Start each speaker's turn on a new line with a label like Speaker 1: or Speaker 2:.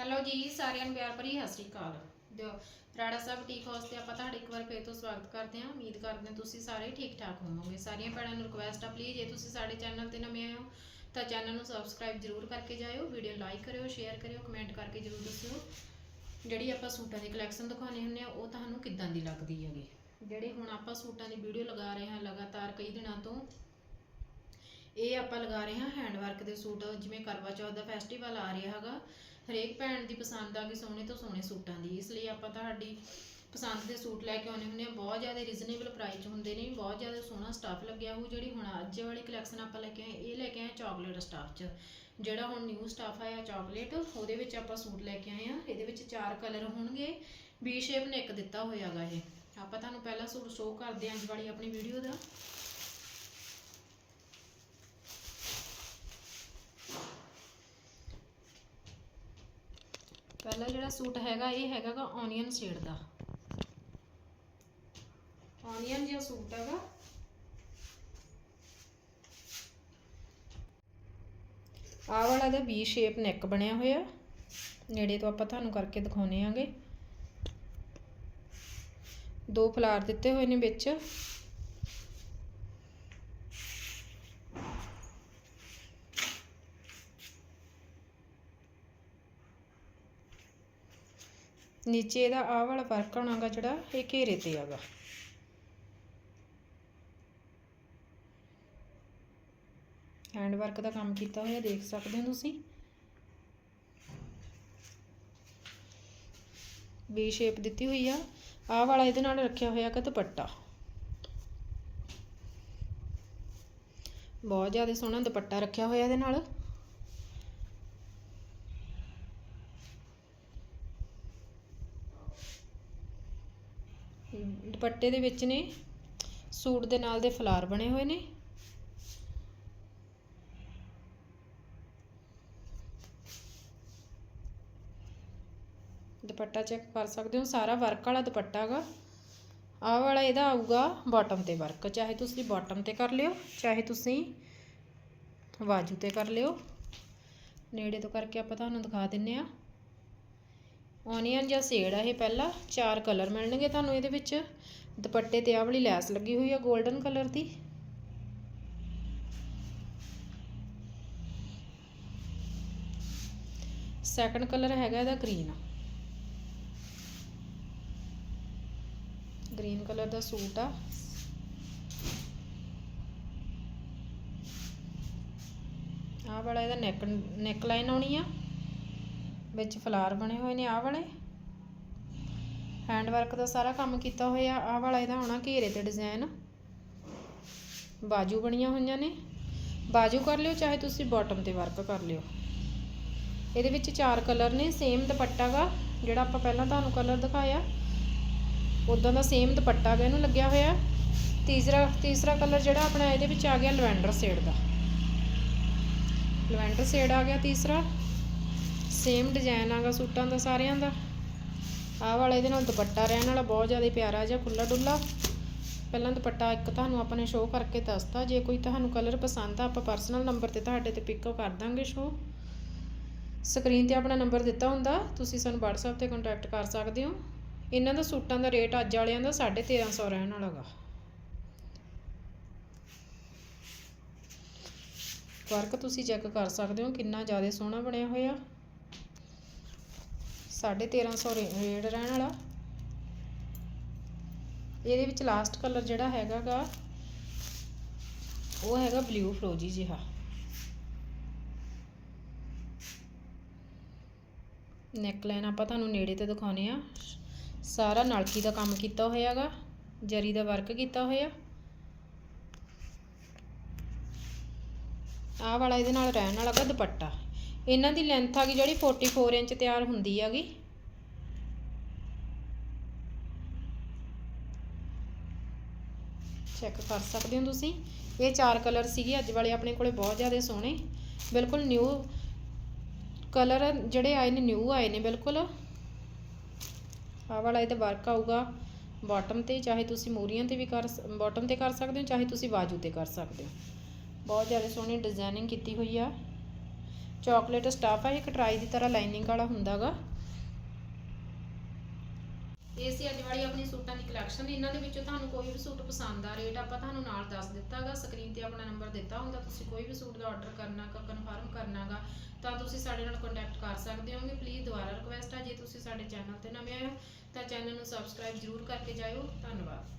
Speaker 1: Hello ਜੀ, ਸਾਰਿਆਂ ਨੂੰ ਪਿਆਰ ਭਰੀ ਸਤਿ ਸ਼੍ਰੀ ਅਕਾਲ। ਦਿਓ, ਰਾੜਾ ਸਾਹਿਬ ਠੀਕ ਹਾਊਸ ਤੇ ਆਪਾਂ ਤੁਹਾਡਾ ਇੱਕ ਵਾਰ ਫੇਰ ਤੋਂ ਸਵਾਗਤ ਕਰਦੇ ਹਾਂ। ਉਮੀਦ ਕਰਦੇ ਹਾਂ ਤੁਸੀਂ ਸਾਰੇ ਠੀਕ ਠਾਕ ਹੋਵੋਗੇ। ਸਾਰੀਆਂ ਭੈਣਾਂ ਨੂੰ ਰਿਕੁਐਸਟ ਆ ਪਲੀਜ਼ ਜੇ ਤੁਸੀਂ ਸਾਡੇ ਚੈਨਲ ਤੇ ਨਵੇਂ ਆਏ ਹੋ, ਤਾਂ ਚੈਨਲ ਨੂੰ ਸਬਸਕ੍ਰਾਈਬ ਜ਼ਰੂਰ ਕਰਕੇ ਜਾਇਓ। ਵੀਡੀਓ ਲਾਈਕ ਕਰਿਓ ਸ਼ੇਅਰ ਕਰਿਓ ਕਮੈਂਟ ਕਰਕੇ ਜ਼ਰੂਰ ਦੱਸਿਓ। ਜਿਹੜੀ ਆਪਾਂ ਸੂਟਾਂ ਦੀ ਕਲੈਕਸ਼ਨ ਦਿਖਾਉਣੀ ਹੁੰਦੀ ਆ ਉਹ ਤੁਹਾਨੂੰ ਕਿੱਦਾਂ ਦੀ ਲੱਗਦੀ ਹੈਗੀ? ਜਿਹੜੇ ਹੁਣ ਆਪਾਂ ਸੂਟਾਂ ਦੀ ਵੀਡੀਓ ਲਗਾ ਰਹੇ ਹਾਂ ਲਗਾਤਾਰ ਕਈ ਦਿਨਾਂ ਤੋਂ, ਇਹ ਆਪਾਂ ਲਗਾ ਰਹੇ ਹਾਂ ਹੈਂਡ ਵਰਕ ਦੇ ਸੂਟ, ਜਿਵੇਂ ਕਰਵਾ ਚੌਥ ਦਾ ਫੈਸਟੀਵਲ ਆ ਰਿਹਾ ਹੈਗਾ। ਹਰੇਕ ਭੈਣ ਦੀ ਪਸੰਦ ਆ ਗਈ ਸੋਹਣੇ ਤੋਂ ਸੋਹਣੇ ਸੂਟਾਂ ਦੀ, ਇਸ ਲਈ ਆਪਾਂ ਤੁਹਾਡੀ ਪਸੰਦ ਦੇ ਸੂਟ ਲੈ ਕੇ ਆਉਣੇ ਹੁੰਦੇ ਆ ਬਹੁਤ ਜ਼ਿਆਦਾ ਰੀਜ਼ਨੇਬਲ ਪ੍ਰਾਈਸ ਹੁੰਦੇ ਨੇ, ਬਹੁਤ ਜ਼ਿਆਦਾ ਸੋਹਣਾ ਸਟਾਫ ਲੱਗਿਆ ਹੋਊ, ਜਿਹੜੀ ਹੁਣ ਅੱਜ ਵਾਲੀ ਕਲੈਕਸ਼ਨ ਆਪਾਂ ਲੈ ਕੇ ਆਏ, ਇਹ ਲੈ ਕੇ ਆਏ ਚਾਕਲੇਟ ਸਟਾਫ 'ਚ। ਜਿਹੜਾ ਹੁਣ ਨਿਊ ਸਟਾਫ ਆਇਆ ਚਾਕਲੇਟ ਉਹਦੇ ਵਿੱਚ ਆਪਾਂ ਸੂਟ ਲੈ ਕੇ ਆਏ ਆ ਇਹਦੇ ਵਿੱਚ ਚਾਰ ਕਲਰ ਹੋਣਗੇ ਵੀ ਸ਼ੇਪ ਨੇ ਇੱਕ ਦਿੱਤਾ ਹੋਇਆਗਾ ਇਹ। ਆਪਾਂ ਤੁਹਾਨੂੰ ਪਹਿਲਾ ਸੂਟ ਸ਼ੋਅ ਕਰਦੇ ਆਂ ਅੱਜ ਵਾਲੀ ਆਪਣੀ ਵੀਡੀਓ ਦਾ। ਪਹਿਲਾ ਜਿਹੜਾ ਸੂਟ ਹੈਗਾ, ਇਹ ਹੈਗਾਗਾ ਔਨੀਅਨ ਸ਼ੇਡ ਦਾ। ਔਨੀਅਨ ਜਿਹਾ ਸੂਟ ਹੈਗਾ। ਆਹ ਵਾਲਾ ਦਾ ਵੀ ਸ਼ੇਪ ਨੈਕ ਬਣਿਆ ਹੋਇਆ। ਨੇੜੇ ਤੋਂ ਆਪਾਂ ਤੁਹਾਨੂੰ ਕਰਕੇ ਦਿਖਾਉਨੇ ਆਂਗੇ। ਦੋ ਫਲਾਰ ਦਿੱਤੇ ਹੋਏ ਨੇ ਵਿੱਚ। ਨੀਚੇ ਇਹਦਾ ਆਹ ਵਾਲਾ ਵਰਕ ਹੋਣਾਗਾ ਜਿਹੜਾ ਇਹ ਘੇਰੇ ਤੇ ਆਗਾ। ਹੈਂਡ ਵਰਕ ਦਾ ਕੰਮ ਕੀਤਾ ਹੋਇਆ ਦੇਖ ਸਕਦੇ ਹੋ ਤੁਸੀਂ। ਵੀ ਸ਼ੇਪ ਦਿੱਤੀ ਹੋਈ ਆ। ਆਹ ਵਾਲਾ ਇਹਦੇ ਨਾਲ ਰੱਖਿਆ ਹੋਇਆ ਕਿ ਦੁਪੱਟਾ। ਬਹੁਤ ਜ਼ਿਆਦਾ ਸੋਹਣਾ ਦੁਪੱਟਾ ਰੱਖਿਆ ਹੋਇਆ ਇਹਦੇ ਨਾਲ। ਦੁਪੱਟੇ ਦੇ ਵਿੱਚ ਨੇ, ਸੂਟ ਦੇ ਨਾਲ ਦੇ ਫਲਾਰ ਬਣੇ ਹੋਏ ਨੇ। ਦੁਪੱਟਾ ਚੈੱਕ ਕਰ ਸਕਦੇ ਹੋ, ਸਾਰਾ ਵਰਕ ਵਾਲਾ ਦੁਪੱਟਾ ਗਾ ਆਹ ਵਾਲਾ ਇਹਦਾ ਆਊਗਾ ਬਾਟਮ ਤੇ ਵਰਕ ਚਾਹੇ ਤੁਸੀਂ ਬਾਟਮ ਤੇ ਕਰ ਲਿਓ, ਚਾਹੇ ਤੁਸੀਂ ਬਾਜੂ ਤੇ ਕਰ ਲਿਓ। ਨੇੜੇ ਤੋਂ ਕਰਕੇ ਆਪਾਂ ਤੁਹਾਨੂੰ ਦਿਖਾ ਦਿੰਨੇ ਆ। ਔਨੀਅਨ ਜਾਂ ਸੇੜ ਆ ਇਹ ਪਹਿਲਾ, ਚਾਰ ਕਲਰ ਮਿਲਣਗੇ ਤੁਹਾਨੂੰ ਇਹਦੇ ਵਿੱਚ। ਦੁਪੱਟੇ ਤੇ ਆਹ ਵਾਲੀ ਲੈਸ ਲੱਗੀ ਹੋਈ ਆ 골ਡਨ ਕਲਰ ਦੀ। ਸੈਕੰਡ ਕਲਰ ਹੈਗਾ ਇਹਦਾ ਗ੍ਰੀਨ ਗ੍ਰੀਨ ਕਲਰ ਦਾ ਸੂਟ ਆ। ਆਹ ਵਾਲਾ ਇਹਦਾ ਨੈਕ ਨੈਕ ਲਾਈਨ ਆਉਣੀ ਆ। ਵਿੱਚ ਫਲਾਰ ਬਣੇ ਹੋਏ ਨੇ ਆਹ ਵਾਲੇ। ਹੈਂਡ ਵਰਕ ਦਾ ਸਾਰਾ ਕੰਮ ਕੀਤਾ ਹੋਇਆ, ਆਹ ਵਾਲਾ ਇਹਦਾ ਹੋਣਾ ਘੇਰੇ ਤੇ ਡਿਜ਼ਾਈਨ ਬਾਜੂ ਬਣੀਆਂ ਹੋਈਆਂ ਨੇ। ਬਾਜੂ ਕਰ ਲਿਓ, ਚਾਹੇ ਤੁਸੀਂ ਬਾਟਮ ਤੇ ਵਰਕ ਕਰ ਲਿਓ। ਇਹਦੇ ਵਿੱਚ ਚਾਰ ਕਲਰ ਨੇ ਸੇਮ ਦੁਪੱਟਾ ਗਾ, ਜਿਹੜਾ ਆਪਾਂ ਪਹਿਲਾਂ ਤੁਹਾਨੂੰ ਕਲਰ ਦਿਖਾਇਆ। ਉਦਾਂ ਦਾ ਸੇਮ ਦੁਪੱਟਾ ਗਾ ਇਹਨੂੰ ਲੱਗਿਆ ਹੋਇਆ। ਤੀਸਰਾ ਤੀਸਰਾ ਕਲਰ ਜਿਹੜਾ ਆਪਣਾ ਇਹਦੇ ਵਿੱਚ ਆ ਗਿਆ, ਲਵੈਂਡਰ ਸ਼ੇਡ ਦਾ। ਲਵੈਂਡਰ ਸ਼ੇਡ ਆ ਗਿਆ ਤੀਸਰਾ। ਸੇਮ ਡਿਜ਼ਾਈਨ ਆਗਾ ਸੂਟਾਂ ਦਾ, ਸਾਰਿਆਂ ਦਾ। ਆਹ ਵਾਲਾ ਇਹਦੇ ਨਾਲ ਦੁਪੱਟਾ ਰਹਿਣ ਵਾਲਾ, ਬਹੁਤ ਜ਼ਿਆਦਾ ਪਿਆਰਾ ਜਿਹਾ ਖੁੱਲਾ ਡੁੱਲਾ ਪਹਿਲਾਂ ਦੁਪੱਟਾ ਇੱਕ ਤੁਹਾਨੂੰ ਆਪਾਂ ਨੇ ਸ਼ੋਅ ਕਰਕੇ ਦੱਸਤਾ, ਜੇ ਕੋਈ ਤੁਹਾਨੂੰ ਕਲਰ ਪਸੰਦ ਆ, ਆਪਾਂ ਪਰਸਨਲ ਨੰਬਰ ਤੇ ਤੁਹਾਡੇ ਤੇ ਪਿਕ ਕਰ ਦਾਂਗੇ ਸ਼ੋਅ ਸਕਰੀਨ ਤੇ ਆਪਣਾ ਨੰਬਰ ਦਿੱਤਾ ਹੁੰਦਾ, ਤੁਸੀਂ ਸਾਨੂੰ WhatsApp ਤੇ ਕੰਟੈਕਟ ਕਰ ਸਕਦੇ ਹੋ। ਇਹਨਾਂ ਦਾ ਸੂਟਾਂ ਦਾ ਰੇਟ ਅੱਜ ਵਾਲਿਆਂ ਦਾ 1350 ਰਹਿਣ ਵਾਲਾ ਗਾ। ਵਰਕ ਤੁਸੀਂ ਚੈੱਕ ਕਰ ਸਕਦੇ ਹੋ, ਕਿੰਨਾ ਜ਼ਿਆਦਾ ਸੋਹਣਾ ਬਣਿਆ ਹੋਇਆ। 1350 ਰੇਟ ਰਹਿਣ ਵਾਲਾ। ਇਹਦੇ ਵਿੱਚ ਲਾਸਟ ਕਲਰ ਜਿਹੜਾ ਹੈਗਾਗਾ, ਉਹ ਹੈਗਾ ਬਲੂ ਫਰੋਜੀ ਜਿਹਾ। ਨੈਕਲਾਈਨ ਆਪਾਂ ਤੁਹਾਨੂੰ ਨੇੜੇ ਤੇ ਦਿਖਾਉਨੇ ਆ ਸਾਰਾ ਨਲਕੀ ਦਾ ਕੰਮ ਕੀਤਾ ਹੋਇਆਗਾ, ਜਰੀ ਦਾ ਵਰਕ ਕੀਤਾ ਹੋਇਆ। ਆਹ ਵਾਲਾ ਇਹਦੇ ਨਾਲ ਰਹਿਣ ਵਾਲਾ ਗਾ ਦੁਪੱਟਾ। ਇਹਨਾਂ ਦੀ ਲੈਂਥ ਆ ਗਈ ਜਿਹੜੀ 44 ਇੰਚ ਤਿਆਰ ਹੁੰਦੀ ਹੈਗੀ। ਚੈੱਕ ਕਰ ਸਕਦੇ ਹੋ ਤੁਸੀਂ। ਇਹ ਚਾਰ ਕਲਰ ਸੀਗੇ, ਅੱਜ ਵਾਲੇ ਆਪਣੇ ਕੋਲੇ ਬਹੁਤ ਜ਼ਿਆਦਾ ਸੋਹਣੇ। ਬਿਲਕੁਲ ਨਿਊ ਕਲਰ ਜਿਹੜੇ ਆਏ ਨੇ ਨਿਊ ਆਏ ਨੇ ਬਿਲਕੁਲ। ਆਹ ਵਾਲਾ ਇਹਦਾ ਵਰਕ ਆਊਗਾ ਬਾਟਮ ਤੇ, ਚਾਹੇ ਤੁਸੀਂ ਮੂਰੀਆਂ ਤੇ ਵੀ ਕਰ ਬਾਟਮ ਤੇ ਕਰ ਸਕਦੇ ਹੋ, ਚਾਹੇ ਤੁਸੀਂ ਬਾਜੂ ਤੇ ਕਰ ਸਕਦੇ ਹੋ। ਬਹੁਤ ਜ਼ਿਆਦਾ ਸੋਹਣੀ ਡਿਜ਼ਾਈਨਿੰਗ ਕੀਤੀ ਹੋਈ ਆ। ਚਾਕਲੇਟ ਸਟਾਫ ਆ ਇਹ ਕਟਰਾਈ ਦੀ ਤਰ੍ਹਾਂ ਲਾਈਨਿੰਗ ਵਾਲਾ ਹੁੰਦਾਗਾ। ਇਹ ਸੀ ਅੱਜ ਵਾਲੀ ਆਪਣੀ ਸੂਟਾਂ ਦੀ ਕਲੈਕਸ਼ਨ ਇਹਨਾਂ ਦੇ ਵਿੱਚੋਂ ਤੁਹਾਨੂੰ ਕੋਈ ਵੀ ਸੂਟ ਪਸੰਦ ਆ ਰੇਟ ਆਪਾਂ ਤੁਹਾਨੂੰ ਨਾਲ ਦੱਸ ਦਿੱਤਾਗਾ। ਸਕਰੀਨ ਤੇ ਆਪਣਾ ਨੰਬਰ ਦਿੱਤਾ ਹੁੰਦਾ, ਤੁਸੀਂ ਕੋਈ ਵੀ ਸੂਟ ਦਾ ਆਰਡਰ ਕਰਨਾਗਾ ਕਨਫਰਮ ਕਰਨਾਗਾ, ਤਾਂ ਤੁਸੀਂ ਸਾਡੇ ਨਾਲ ਕੰਟੈਕਟ ਕਰ ਸਕਦੇ ਹੋਗੇ। ਪਲੀਜ਼ ਦੁਬਾਰਾ ਰਿਕੁਐਸਟ ਆ, ਜੇ ਤੁਸੀਂ ਸਾਡੇ ਚੈਨਲ ਤੇ ਨਵੇਂ ਆਏ ਹੋ, ਤਾਂ ਚੈਨਲ ਨੂੰ ਸਬਸਕ੍ਰਾਈਬ ਜ਼ਰੂਰ ਕਰਕੇ ਜਾਇਓ। ਧੰਨਵਾਦ।